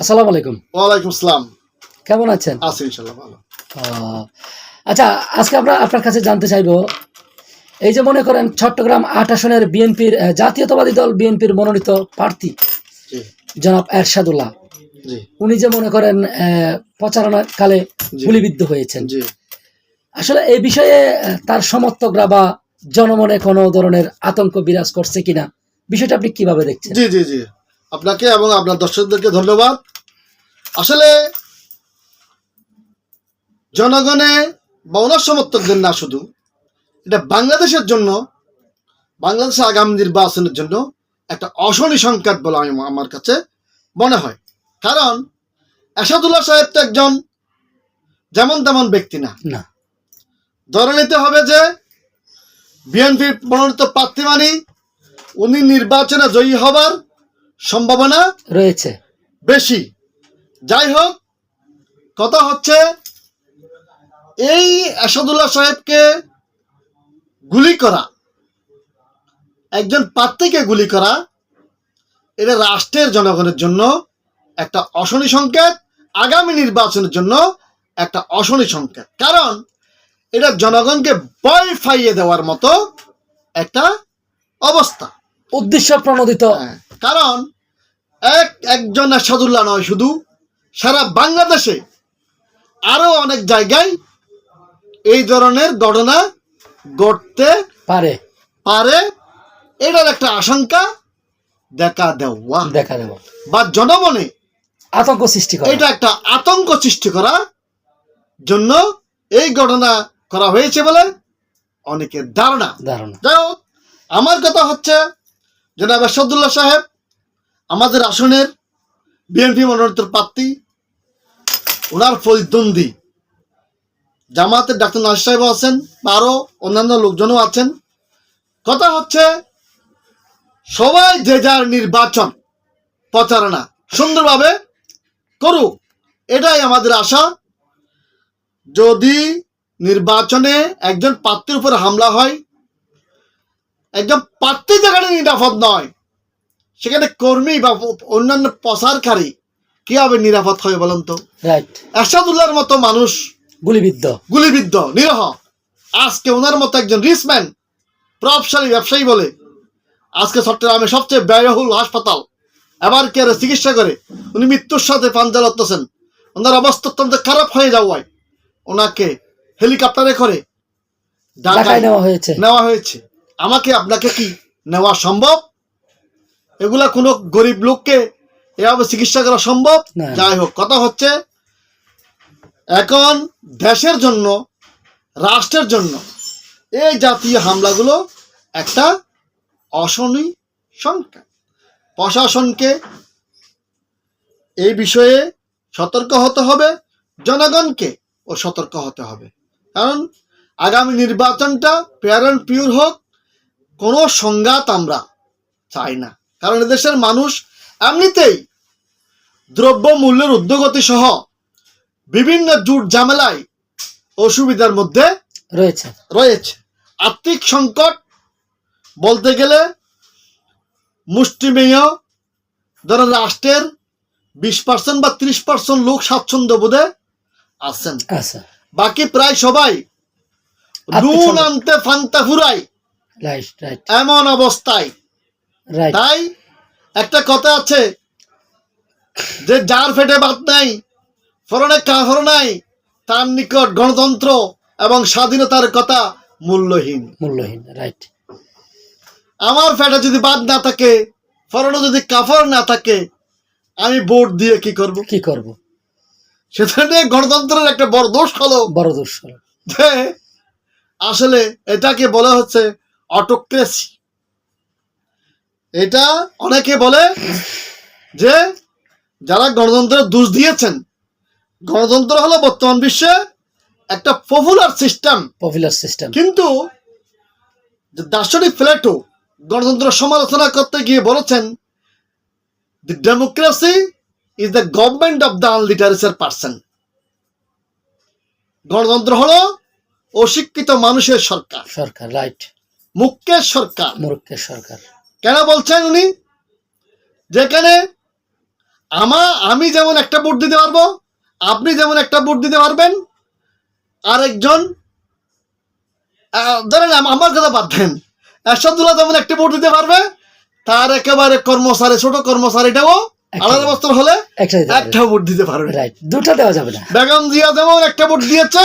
আসসালামু আলাইকুম। ওয়ালাইকুম আসসালাম। কেমন আছেন? আছি ইনশাল্লাহ ভালো। আচ্ছা আজকে আমরা আপনার কাছে জানতে চাইব এই যে মনে করেন চট্টগ্রাম আট আসনের বিএনপির জাতীয়তাবাদী দল বিএনপির মনোনীত প্রার্থী জনাব এরশাদুল্লাহ। উনি যে মনে করেন আহ, প্রচারণা কালে গুলিবিদ্ধ হয়েছেন। আসলে এই বিষয়ে তার সমর্থকরা বা জনমনে কোনো ধরনের আতঙ্ক বিরাজ করছে কিনা বিষয়টা আপনি কীভাবে দেখছেন? জি জি জি। আপনাকে এবং আপনার দর্শকদেরকে ধন্যবাদ। আসলে জনগণে বা ওনার সমর্থকদের না শুধু এটা বাংলাদেশের জন্য বাংলাদেশের আগামী নির্বাচনের জন্য একটা অশনি সংকেত বলে আমি আমার কাছে মনে হয়। কারণ এসাদুল্লাহ সাহেব তো একজন যেমন তেমন ব্যক্তি না। না। ধরে নিতে হবে যে বিএনপির মনোনীত প্রার্থী মানি উনি নির্বাচনে জয়ী হবার সম্ভাবনা রয়েছে। বেশি। যাই হোক কথা হচ্ছে এই আসাদুল্লাহ সাহেবকে গুলি করা একজন প্রার্থীকে গুলি করা এটা রাষ্ট্রের জনগণের জন্য একটা অশনি সংকেত আগামী নির্বাচনের জন্য একটা অশনি সংকেত। কারণ এটা জনগণকে ভয় ফাইয়ে দেওয়ার মতো একটা অবস্থা। উদ্দেশ্য প্রণোদিত। হ্যাঁ, কারণ এক একজন আসাদুল্লাহ নয় শুধু সারা বাংলাদেশে আরও অনেক জায়গায় এই ধরনের ঘটনা ঘটতে পারে। পারে। এটার একটা আশঙ্কা দেখা দেওয়া। দেখা দেব বা জনমনে আতঙ্ক সৃষ্টি করে। এটা একটা আতঙ্ক সৃষ্টি করার জন্য এই ঘটনা করা হয়েছে বলে অনেকের ধারণা। ধারণা। যাই হোক আমার কথা হচ্ছে জনাব আসাদুল্লাহ সাহেব আমাদের আসনের বিএনপি মনোনীত প্রার্থী, ওনার প্রতিদ্বন্দ্বী। জামাতের ডাক্তার নাজ সাহেব আছেন আরও অন্যান্য লোকজনও আছেন। কথা হচ্ছে, সবাই যে যার নির্বাচন প্রচারণা সুন্দরভাবে করুক, এটাই আমাদের আশা। যদি নির্বাচনে একজন প্রার্থীর উপর হামলা হয়, একজন প্রার্থী যেখানে নিরাপদ নয় সেখানে কর্মী বা অন্যান্য প্রসারকারী কীভাবে নিরাপদ হবে বলুন তো? রাইট এরশাদুল্লাহর মতো মানুষ গুলিবিদ্ধ। গুলিবিদ্ধ নিরহ। আজকে ওনার মতো একজন রিসম্যান প্রভাবশালী ব্যবসায়ী বলে আজকে চট্টগ্রামে সবচেয়ে ব্যয়বহুল হাসপাতাল এবার কেয়ারে চিকিৎসা করে? উনি মৃত্যুর সাথে পাঞ্জা লড়তেছেন ওনার অবস্থা অত্যন্ত খারাপ হয়ে যাওয়ায় ওনাকে হেলিকপ্টারে করে ঢাকায় নেওয়া হয়েছে। নেওয়া হয়েছে। আমাকে আপনাকে কি নেওয়া সম্ভব? এগুলা কোনো গরিব লোককে এভাবে চিকিৎসা করা সম্ভব? যাই হোক কথা হচ্ছে এখন দেশের জন্য রাষ্ট্রের জন্য এই জাতীয় হামলাগুলো একটা অশনি সংখ্যা। প্রশাসনকে এই বিষয়ে সতর্ক হতে হবে জনগণকে ও সতর্ক হতে হবে। কারণ আগামী নির্বাচনটা ফেয়ার অ্যান্ড পিওর হোক কোনো সংঘাত আমরা চাই না। কারণ এদেশের মানুষ এমনিতেই দ্রব্য মূল্যের উদ্যোগতি সহ বিভিন্ন জুট ঝামেলায় অসুবিধার মধ্যে রয়েছে। রয়েছে। আর্থিক সংকট বলতে গেলে মুষ্টিমেয় ধরেন রাষ্ট্রের বিশ পার্সেন্ট বা ত্রিশ পার্সেন্ট লোক স্বাচ্ছন্দ্য বোধে আছেন। আচ্ছা বাকি প্রায় সবাই নুন আনতে ফান্তা ফুরাই এমন অবস্থায় তাই একটা কথা আছে যে যার ফেটে বাদ নাই ফরনে কাফর নাই তার নিকট গণতন্ত্র এবং স্বাধীনতার কথা মূল্যহীন। মূল্যহীন রাইট আমার ফেটে যদি বাদ না থাকে ফরনে যদি কাফর না থাকে আমি ভোট দিয়ে কি করব? কি করব? সেখানে গণতন্ত্রের একটা বড় দোষ হলো। বড় দোষ হলো। আসলে এটাকে বলা হচ্ছে অটোক্রেসি এটা অনেকে বলে যে যারা গণতন্ত্রের দোষ দিয়েছেন গণতন্ত্র হলো বর্তমান বিশ্বে একটা পপুলার সিস্টেম পপুলার সিস্টেম কিন্তু দার্শনিক প্লেটো গণতন্ত্র সমালোচনা করতে গিয়ে বলেছেন the democracy is the government of the unliterature person গণতন্ত্র হলো অশিক্ষিত মানুষের সরকার। সরকার রাইট মুখ্যের সরকার। মূর্খের সরকার। কেন বলছেন উনি? যেখানে আমা আমি যেমন একটা ভোট দিতে পারব আপনি যেমন একটা ভোট দিতে পারবেন আরেকজন ধরেন আমার কথা বাদ দেন। এরশাদুল্লাহ যেমন একটা ভোট দিতে পারবে তার একেবারে কর্মচারী ছোট কর্মচারীটাও আলাদা বস্তর হলে। একটা ভোট দিতে পারবে। রাইট দুটা দেওয়া যাবে না। বেগম জিয়া যেমন একটা ভোট দিয়েছে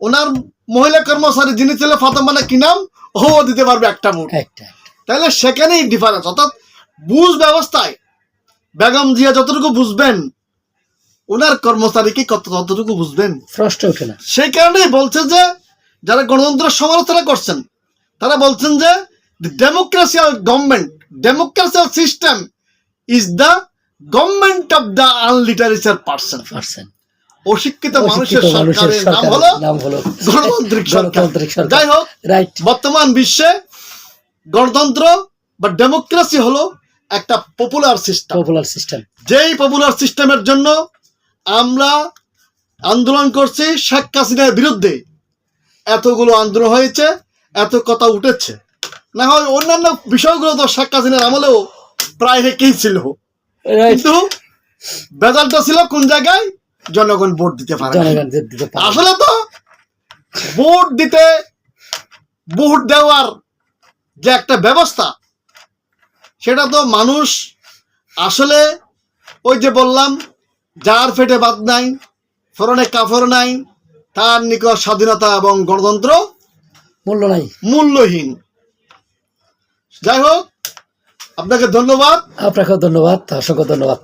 ওনার মহিলা কর্মচারী যিনি ছিল ফাতেমানা কি নাম? ও দিতে পারবে একটা ভোট একটা। তাহলে সেখানেই ডিফারেন্স অর্থাৎ বুঝ ব্যবস্থায় বেগম জিয়া যতটুকু বুঝবেন ওনার কর্মচারী কি কত ততটুকু বুঝবেন? সেই কারণেই বলছে যে যারা গণতন্ত্রের সমালোচনা করছেন তারা বলছেন যে democratial government democratial system is the government of the unliterature person অশিক্ষিত মানুষের সরকারের নাম হলো গণতান্ত্রিক সরকার। যাই হোক রাইট বর্তমান বিশ্বে গণতন্ত্র বা ডেমোক্রেসি হলো একটা পপুলার সিস্টেম পপুলার সিস্টেম যেই পপুলার সিস্টেমের জন্য আমরা আন্দোলন করছি শেখ হাসিনার বিরুদ্ধে। এতগুলো আন্দোলন হয়েছে এত কথা উঠেছে। না হয় অন্যান্য বিষয়গুলো তো শেখ হাসিনার আমলেও প্রায় হেকেই ছিল। কিন্তু বেজালটা ছিল কোন জায়গায়? জনগণ ভোট দিতে পারে আসলে তো ভোট দিতে ভোট দেওয়ার যে একটা ব্যবস্থা সেটা তো মানুষ আসলে ওই যে বললাম যার পেটে বাদ নাই ফরনে কাফর নাই তার নিকট স্বাধীনতা এবং গণতন্ত্র মূল্য নাই। মূল্যহীন। যাই হোক আপনাকে ধন্যবাদ। আপনাকে ধন্যবাদ অসংখ্য ধন্যবাদ।